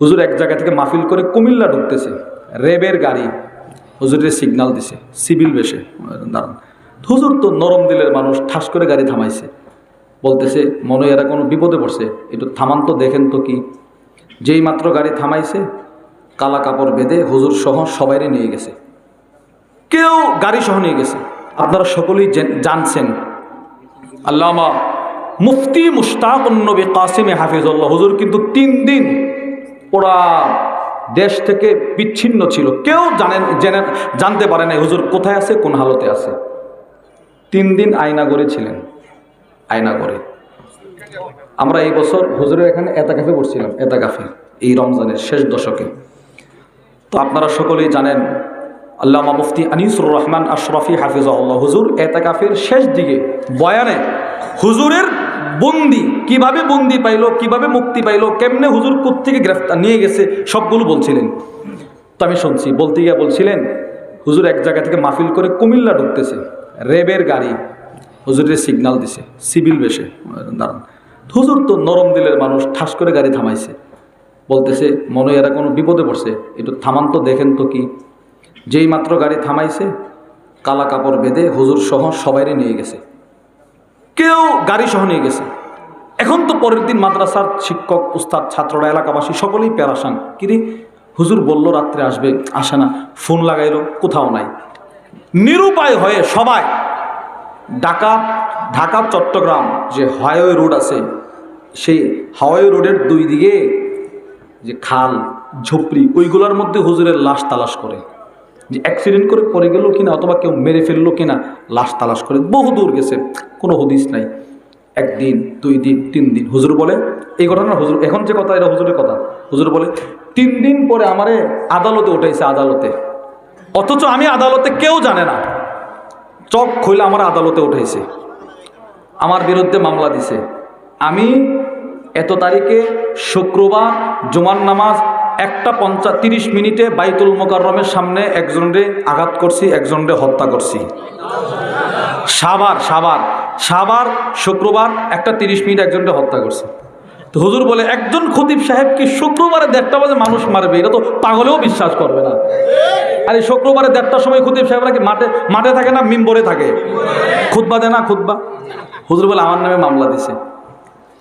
হুজুর এক জায়গা থেকে মাহফিল করে কুমিল্লা ঢুকতেছে, রেবের গাড়ি। হুজুরের সিগন্যাল দিছে সিভিল বেশে। দাঁড়ান। হুজুর তো নরম দিলের মানুষ, ঠাস করে গাড়ি থামাইছে। বলতেছে, মনে এরা কোনো বিপদে পড়ছে। একটু থামান তো, দেখেন তো কি। যেই মাত্র গাড়ি থামাইছে, কালা কাপড় বেঁধে হুজুর সহ সবাইরে নিয়ে গেছে। কেউ গাড়ি সহ নিয়ে গেছে। আপনারা সকলেই জেন- জানছেন। আল্লামা মুফতি মুশতাক নবী কাসিমে হাফিজুল্লাহ, হুজুর কিন্তু তিন দিন ওরা দেশ থেকে বিচ্ছিন্ন ছিল। কেউ জানেন জেনে, জানতে পারে না হুজুর কোথায় আছে, কোন হালতে আছে। তিন দিন আয়নাগরে ছিলেন। আয়নাগরে আমরা এই বছর হুজুরের এখানে এতাকাফে পড়ছিলাম এতাকাফে এই রমজানের শেষ দশকে। তো আপনারা সকলেই জানেন, আল্লামা মুফতি আনিসুর রহমান আশরফি হাফিজাউল্লাহ হুজুর এতাকাফের শেষ দিকে বয়ানে হুজুরের বন্দি, কীভাবে বন্দি পাইলো, কীভাবে মুক্তি পাইলো, কেমনে হুজুর থেকে গ্রেফতার নিয়ে গেছে, সবগুলো বলছিলেন। তো আমি শুনছি, বলতে গিয়ে বলছিলেন, হুজুর এক জায়গা থেকে মাহফিল করে কুমিল্লা ঢুকতেছে, রেবের গাড়ি, হুজুরের সিগন্যাল দিছে, সিভিল বেশে, দাঁড়ান। হুজুর তো নরম দিলের মানুষ, ঠাস করে গাড়ি থামাইছে। বলতেছে, মনে এরা কোনো বিপদে পড়ছে, একটু থামান তো, দেখেন তো কি। যেই মাত্র গাড়ি থামাইছে, কালা কাপড় বেঁধে হুজুর সহ সবাইরে নিয়ে গেছে। কেউ গাড়ি সহ নিয়ে গেছে। এখন তো পরের দিন মাদ্রাসার শিক্ষক, উস্তাদ, ছাত্ররা, এলাকাবাসী সকলেই প্যারাসান। কিরে হুজুর বলল, রাত্রে আসবে, আসে না। ফোন লাগাইলো, কোথাও নাই। নিরুপায় হয়ে সবাই ঢাকা ঢাকা, চট্টগ্রাম যে হাইওয়ে রোড আছে, সেই হাওয়াই রোডের দুই দিকে যে খাল, ঝুপড়ি, ওইগুলোর মধ্যে হুজুরের লাশ তালাশ করে। যে অ্যাক্সিডেন্ট করে পড়ে গেল কিনা অথবা কেউ মেরে ফেলল কিনা, লাশ তালাশ করে বহু দূর গেছে, কোনো হদিস নাই। একদিন, দুই দিন, তিন দিন, হুজুর বলে, এই ঘটনা হুজুর, এখন যে কথা, এটা হুজুরের কথা। হুজুর বলে, তিন দিন পরে আমারে আদালতে উঠাইছে আদালতে। অথচ আমি আদালতে কেউ জানে না। চক খুলে আমার আদালতে উঠাইছে। আমার বিরুদ্ধে মামলা দিছে। আমি এত তারিখে শুক্রবার জুমার নামাজ একটা পঞ্চাশ তিরিশ মিনিটে বাইতুল মোকাররমের সামনে একজনরে আঘাত করছি, একজনরে হত্যা করছি। সাবার সাবার সাবার শুক্রবার একটা তিরিশ মিনিট একজনকে হত্যা করছে। তো হুজুর বলে, একজন খতিব সাহেব কি শুক্রবারে দেড়টা বাজে মানুষ মারবে? এটা তো পাগলেও বিশ্বাস করবে না। আর এই শুক্রবারে দেড়টার সময় খতিব সাহেবরা কি মাঠে মাঠে থাকে না মিম্বরে থাকে? খুতবা দেয় না খুতবা? হুজুর বলে, আমার নামে মামলা দিছে।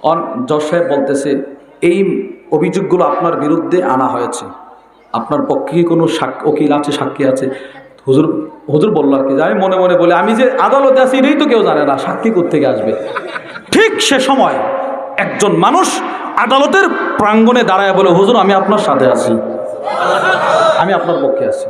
অন জজ সাহেব বলতেছে, এই অভিযোগগুলো আপনার বিরুদ্ধে আনা হয়েছে। আপনার পক্ষে কি কোনো সাক- উকিল আছে, সাক্ষী আছে? হুজুর হুজুর বলল আর কি? আমি মনে মনে বলে, আমি যে আদালতে আছি, এটাই তো কেউ জানে না, সাক্ষী থেকে আসবে? ঠিক সে সময় একজন মানুষ আদালতের প্রাঙ্গণে দাঁড়ায় বলে, হুজুর, আমি আপনার সাথে আছি। আমি আপনার পক্ষে আছি।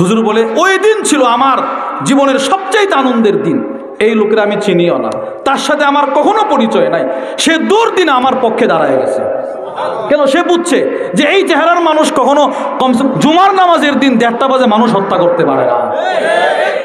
হুজুর বলে, ওই দিন ছিল আমার জীবনের সবচাইতে আনন্দের দিন। এই লোকের আমি চিনিও না। তার সাথে আমার কখনো পরিচয় নাই। সে দূর দিন আমার পক্ষে দাঁড়ায় গেছে। কেন? সে বুঝছে যে এই চেহারার মানুষ কখনো কমসে জুমার নামাজের দিন দেড়টা বাজে মানুষ হত্যা করতে পারে না।